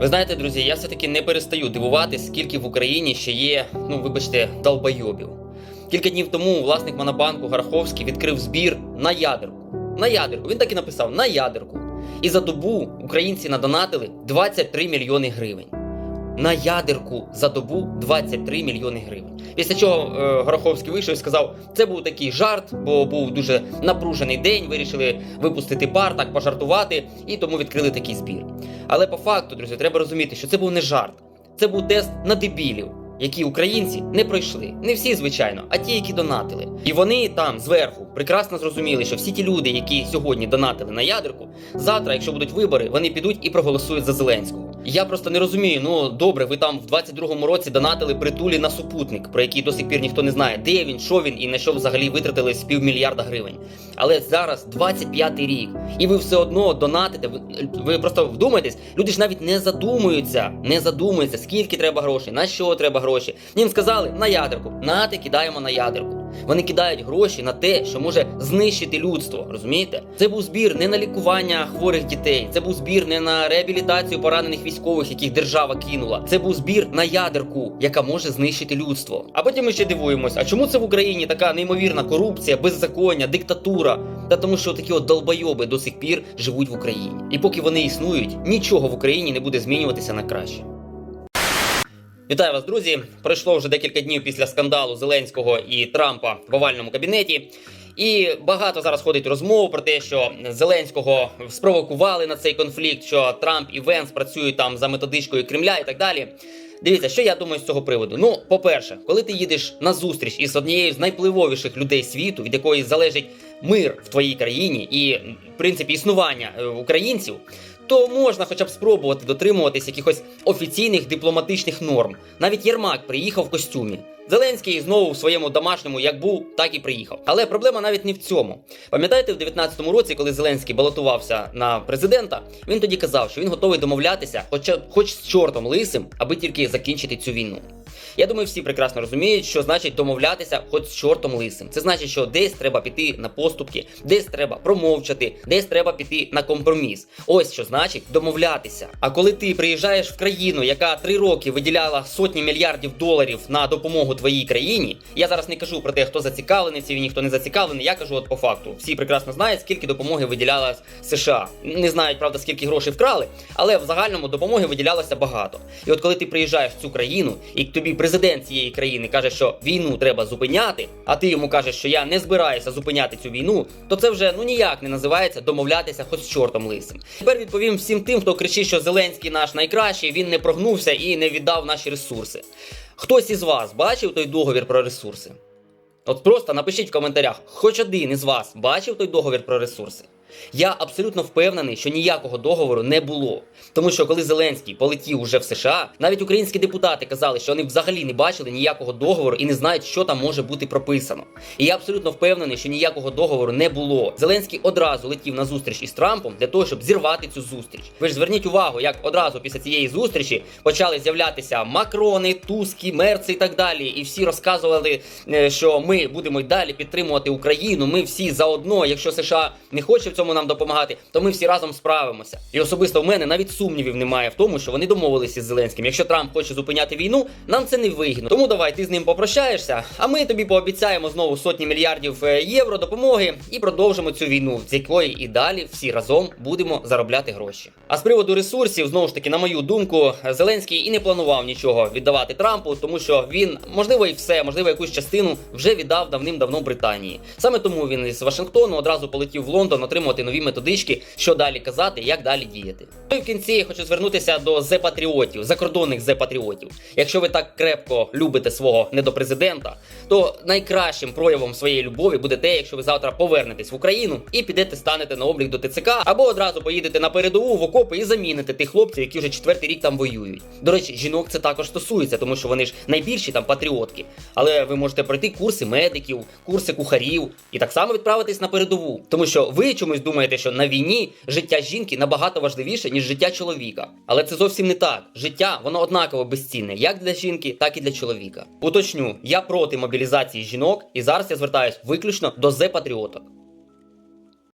Ви знаєте, друзі, я все-таки не перестаю дивуватись, скільки в Україні ще є, ну вибачте, долбойобів. Кілька днів тому власник Монобанку Гараховський відкрив збір на ядерку. На ядерку. Він так і написав на ядерку. І за добу українці надонатили 23 мільйони гривень. На ядерку за добу 23 мільйони гривень. Після чого е, Гороховський вийшов і сказав, це був такий жарт, бо був дуже напружений день. Вирішили випустити пар, так пожартувати, і тому відкрили такий збір. Але по факту, друзі, треба розуміти, що це був не жарт, це був тест на дебілів, які українці не пройшли. Не всі, звичайно, а ті, які донатили. І вони там зверху прекрасно зрозуміли, що всі ті люди, які сьогодні донатили на ядерку, завтра, якщо будуть вибори, вони підуть і проголосують за Зеленського. Я просто не розумію. Ну добре, ви там в 22-му році донатили притулі на супутник, про який до сих пір ніхто не знає, де він, що він і на що взагалі витратили з півмільярда гривень. Але зараз 25-й рік, і ви все одно донатите. Ви, ви просто вдумайтесь, люди ж навіть не задумуються, не задумуються, скільки треба грошей, на що треба гроші. Їм сказали на ядерку. Нати кидаємо на ядерку. Вони кидають гроші на те, що може знищити людство. Розумієте? Це був збір не на лікування хворих дітей, це був збір не на реабілітацію поранених військових, яких держава кинула. Це був збір на ядерку, яка може знищити людство. А потім ми ще дивуємось, а чому це в Україні така неймовірна корупція, беззаконня, диктатура? Та тому, що такі от долбойоби до сих пір живуть в Україні. І поки вони існують, нічого в Україні не буде змінюватися на краще. Вітаю вас, друзі! Пройшло вже декілька днів після скандалу Зеленського і Трампа в овальному кабінеті. І багато зараз ходить розмов про те, що Зеленського спровокували на цей конфлікт, що Трамп і Венс працюють там за методичкою Кремля і так далі. Дивіться, що я думаю з цього приводу. Ну, по-перше, коли ти їдеш на зустріч із однією з найвпливовіших людей світу, від якої залежить мир в твоїй країні і, в принципі, існування е, українців, то можна хоча б спробувати дотримуватись якихось офіційних дипломатичних норм. Навіть Єрмак приїхав в костюмі. Зеленський знову в своєму домашньому як був, так і приїхав. Але проблема навіть не в цьому. Пам'ятаєте, в 19-му році, коли Зеленський балотувався на президента, він тоді казав, що він готовий домовлятися, хоча хоч з чортом лисим, аби тільки закінчити цю війну. Я думаю, всі прекрасно розуміють, що значить домовлятися хоч з чортом лисим. Це значить, що десь треба піти на поступки, десь треба промовчати, десь треба піти на компроміс. Ось що значить домовлятися. А коли ти приїжджаєш в країну, яка три роки виділяла сотні мільярдів доларів на допомогу твоїй країні, я зараз не кажу про те, хто зацікавлений в цій війні, хто не зацікавлений. Я кажу, от по факту. Всі прекрасно знають, скільки допомоги виділяла США. Не знають, правда, скільки грошей вкрали, але в загальному допомоги виділялося багато. І от коли ти приїжджаєш в цю країну, і тобі президент цієї країни каже, що війну треба зупиняти, а ти йому кажеш, що я не збираюся зупиняти цю війну, то це вже ну ніяк не називається домовлятися хоч з чортом лисим. Тепер відповім всім тим, хто кричить, що Зеленський наш найкращий, він не прогнувся і не віддав наші ресурси. Хтось із вас бачив той договір про ресурси? От просто напишіть в коментарях, хоч один із вас бачив той договір про ресурси. Я абсолютно впевнений, що ніякого договору не було. Тому що коли Зеленський полетів уже в США, навіть українські депутати казали, що вони взагалі не бачили ніякого договору і не знають, що там може бути прописано. І я абсолютно впевнений, що ніякого договору не було. Зеленський одразу летів на зустріч із Трампом для того, щоб зірвати цю зустріч. Ви ж зверніть увагу, як одразу після цієї зустрічі почали з'являтися Макрони, Туски, Мерци і так далі. І всі розказували, е, що ми будемо й далі підтримувати Україну. Ми всі заодно, якщо США не хоче цьому нам допомагати, то ми всі разом справимося. І особисто в мене навіть сумнівів немає в тому, що вони домовилися з Зеленським. Якщо Трамп хоче зупиняти війну, нам це не вигідно. Тому давай ти з ним попрощаєшся, а ми тобі пообіцяємо знову сотні мільярдів е, євро допомоги і продовжимо цю війну, з якої і далі всі разом будемо заробляти гроші. А з приводу ресурсів, знову ж таки, на мою думку, Зеленський і не планував нічого віддавати Трампу, тому що він, можливо, і все, можливо, якусь частину вже віддав давним-давно Британії. Саме тому він із Вашингтону одразу полетів в Лондон отримувати нові методички, що далі казати, як далі діяти. Ну і в кінці я хочу звернутися до зе-патріотів, закордонних зе-патріотів. Якщо ви так крепко любите свого недопрезидента, то найкращим проявом своєї любові буде те, якщо ви завтра повернетесь в Україну і підете станете на облік до ТЦК, або одразу поїдете на передову в окопи і заміните тих хлопців, які вже четвертий рік там воюють. До речі, жінок це також стосується, тому що вони ж найбільші там патріотки. Але ви можете пройти курси медиків, курси кухарів і так само відправитись на передову, тому що ви чомусь думаєте, що на війні життя жінки набагато важливіше ніж життя чоловіка. Але це зовсім не так. Життя воно однаково безцінне, як для жінки, так і для чоловіка. Уточню, я проти мобілізації жінок, і зараз я звертаюсь виключно до зе-патріоток.